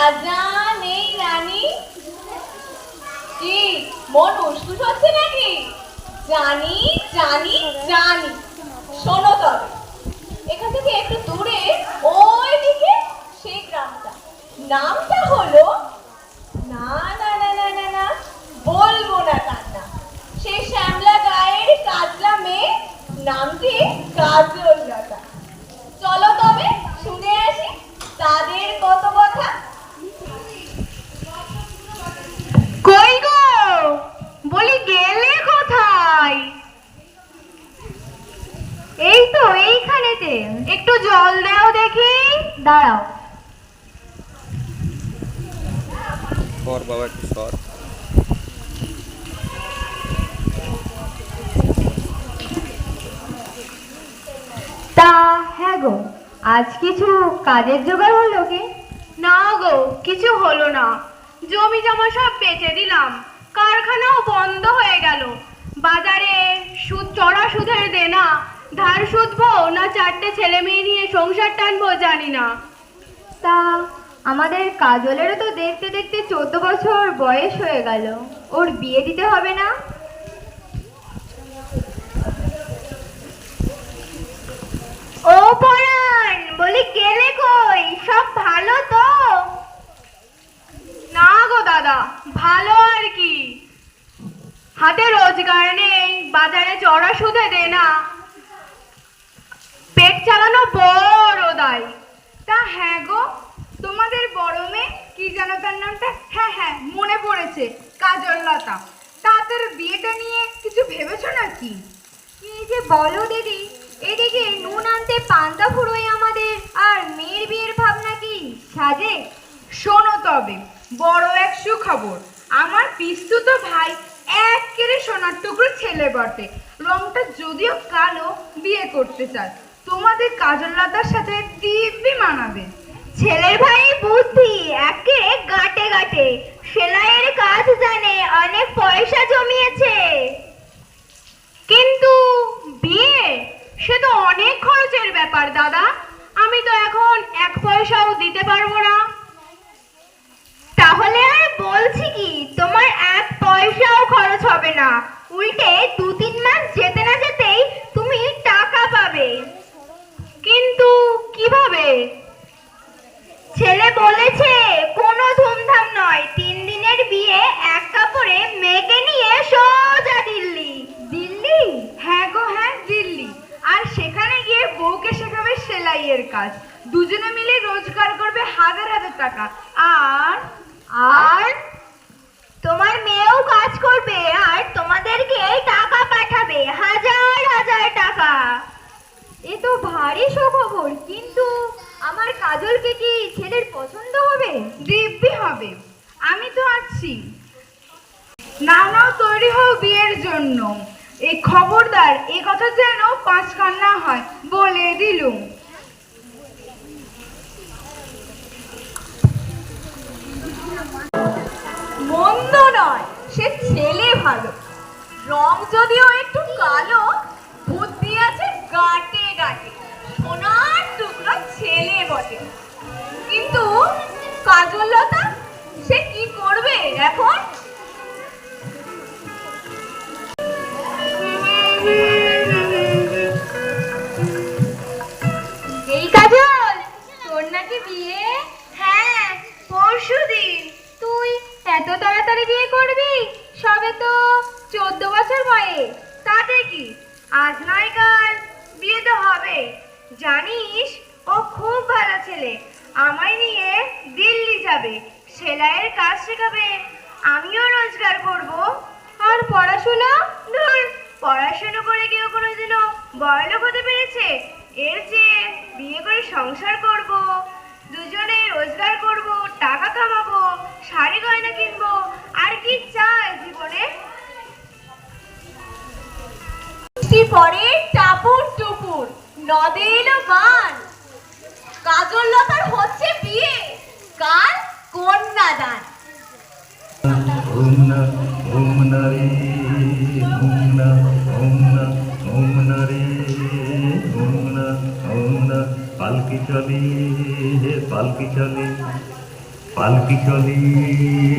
রাজা নেই, রানী? কি মন উসকুস হচ্ছে নাকি? জানি জানি জানি শোনো তবে, এখান থেকে একটু দূরে ওই দিকে সেই গ্রামটা। নামটা হলো না না না না না না, বলব না তার নাম সেই শ্যামলা গায়ের কাজলা মেয়ে, নামটি কাজললতা চলো তবে শুনে আসি তাদের কত কথা কই গো বলি গেলে কোথায় এই তো এইখানেতে একটু জল দাও দেখি দাঁড়াও সর বাবা একটু সর তা হ্যাঁ গো, আজ কিছু কাজের জোগাড় হলো কি? না গো, কিছু হলো না। জমি জমা সব বেচে দিলাম, কারখানাও বন্ধ হয়ে গেল। বাজারে সুদ, চড়া সুদের দেনা, ধার সুদবো না চারটে ছেলে মেয়ে নিয়ে সংসার টানবো জানি না। তা আমাদের কাজলেরও তো দেখতে দেখতে চোদ্দ বছর বয়স হয়ে গেল। ওর বিয়ে দিতে হবে না? ও পরাণ, বলি গেলে কই? সব ভালো তো? না গো দাদা, ভালো আর কি। হাতে রোজগার নেই, বাজারে চড়া সুদে দে না। পেট চালানো বড় দায়। তা হ্যাঁ গো তোমাদের বড় মেয়ে? কি জানো তার নামটা? হ্যাঁ হ্যাঁ মনে পড়েছে। কাজললতা। তাদের বিয়েটা নিয়ে কিছু ভেবেছো নাকি? কি যে বলো দিদি, এদিকে নুন আনতে পান্তা ফুরোয় আমাদের, আর মেয়ের বিয়ের ভাবনা কি সাজে? শোনো তবে, বড় এক সুখবর। আমার পিস্তু তো ভাই এক কেড়ে সোনার টুকরো ছেলে বটে। রংটা যদিও কালো, বিয়ে করতে চায়। তোমাদের কাজললতার সাথে দিব্যি মানাবে। ছেলের ভাই বুদ্ধি একে গাটে গাটে। সেলাইয়ের কাজ জানে, অনেক পয়সা জমিয়েছে। কিন্তু বিয়ে? সে তো অনেক খরচের ব্যাপার, দাদা। আমি তো এখন এক পয়সাও দিতে পারব না। তাহলে আর বলছি কি? কাজ। দুজনে মিলে রোজগার করবে হাজার হাজার টাকা। আর আর তোমার মেয়েও কাজ করবে, আর তোমাদেরকে টাকা পাঠাবে, হাজার হাজার টাকা। এ তো ভারী সুখবর, কিন্তু আমার কাজলকে কি ছেলের পছন্দ হবে? দিব্যি হবে। আমি তো আছি। নাও নাও, তৈরি হও বিয়ের জন্য। এই খবরদার, এ কথা যেন পাঁচ কান্না হয়, বলে দিলুম। যদিও একটু কালো, বুদ্ধি আছে গাটে গাটে। সোনার টুকরো ছেলে বটে। কিন্তু কাজলতা সে কি করবে এখন? বিয়ে তো চোদ্দ বছর বয়স আজ নয় কাল বিয়ে তো হবে। জানিস, ও খুব ভালো ছেলে। আমায় নিয়ে দিল্লি যাবে। সেলাইয়ের কাজ শেখাবে। আমিও রোজগার করব। আর পড়াশোনা? ধর, পড়াশোনা করে কেউ কোনোদিনও বড়লোক হতে পেরেছে। এর চেয়ে বিয়ে করে সংসার করব। দুজনে রোজগার করব টাকা কামাবো শাড়ি গয়না কিনবো আর কি চাই জীবনে? পরে টাপুর টুপুর নদে এলো বান কাজল লতার হচ্ছে বিয়ে কাল কন্যাদান। ওম না ওম না পালকি চলে, হে পালকি চলে পালকি চলে,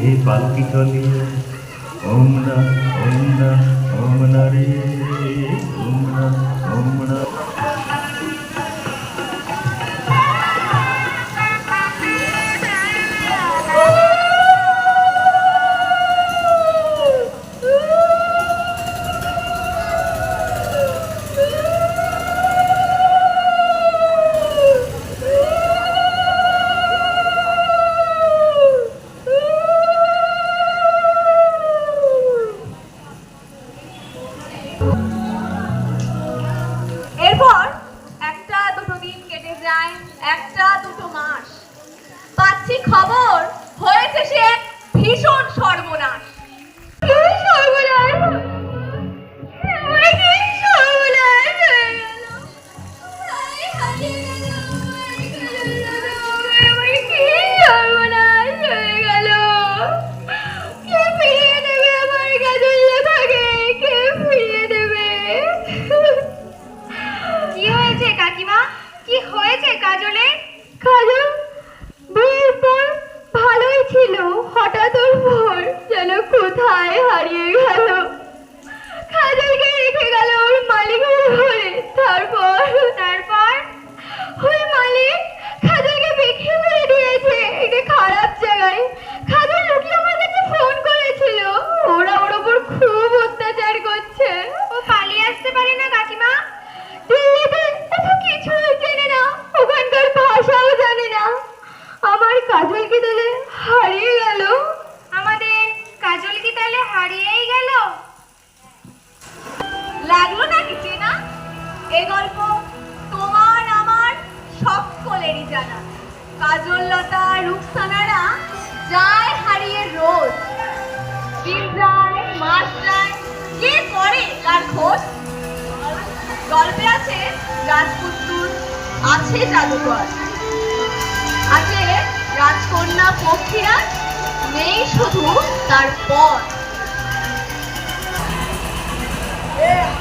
হে পালকি চলে। ওম না ওম না ওম না রে, ওম না ওম না কি হয়েছে কাজলে? কাজল বিয়ের পর ভালোই ছিল। হঠাৎ ওর ভোর যেন কোথায় হারিয়ে গেল। কাজলকে রেখে গেল ওর মালিকের ঘরে। তারপর তারপর? ওই মালিক আছে জাদুকর। আছে রাজকন্যা পক্ষীরা নেই শুধু তার পথ।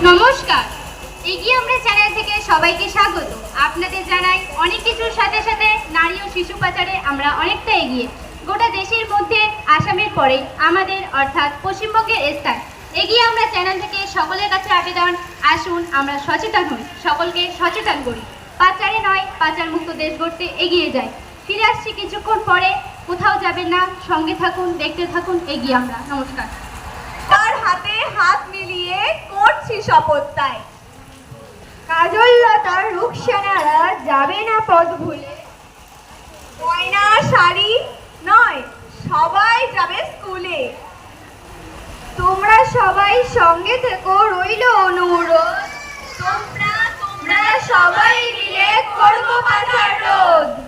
নমস্কার। এগিয়ে আমরা চ্যানেল থেকে সবাইকে স্বাগত। আপনাদের জানাই অনেক কিছুর সাথে সাথে নারী ও শিশু পাচারে আমরা অনেকটা এগিয়ে। গোটা দেশের মধ্যে আসামের পরে আমাদের অর্থাৎ পশ্চিমবঙ্গের স্থান। এগিয়ে আমরা চ্যানেল থেকে সকলের কাছে আবেদন। আসুন আমরা সচেতন হই। সকলকে সচেতন করি। পাচারে নয় পাচার মুক্ত দেশ গড়তে এগিয়ে যাই ফিরে আসছি কিছুক্ষণ পরে, কোথাও যাবেন না, সঙ্গে থাকুন, দেখতে থাকুন, এগিয়ে আমরা। নমস্কার। তার হাতে হাত মিলিয়ে করছি শপথ তাই কাজল লতার রুকসানারা যাবে না পথ ভুলে। গয়না শাড়ি নয়, সবাই যাবে স্কুলে। তোমরা সবাই সঙ্গে থেকো, রইল অনু আমরা সবাই মিলে করব পাথার রোধ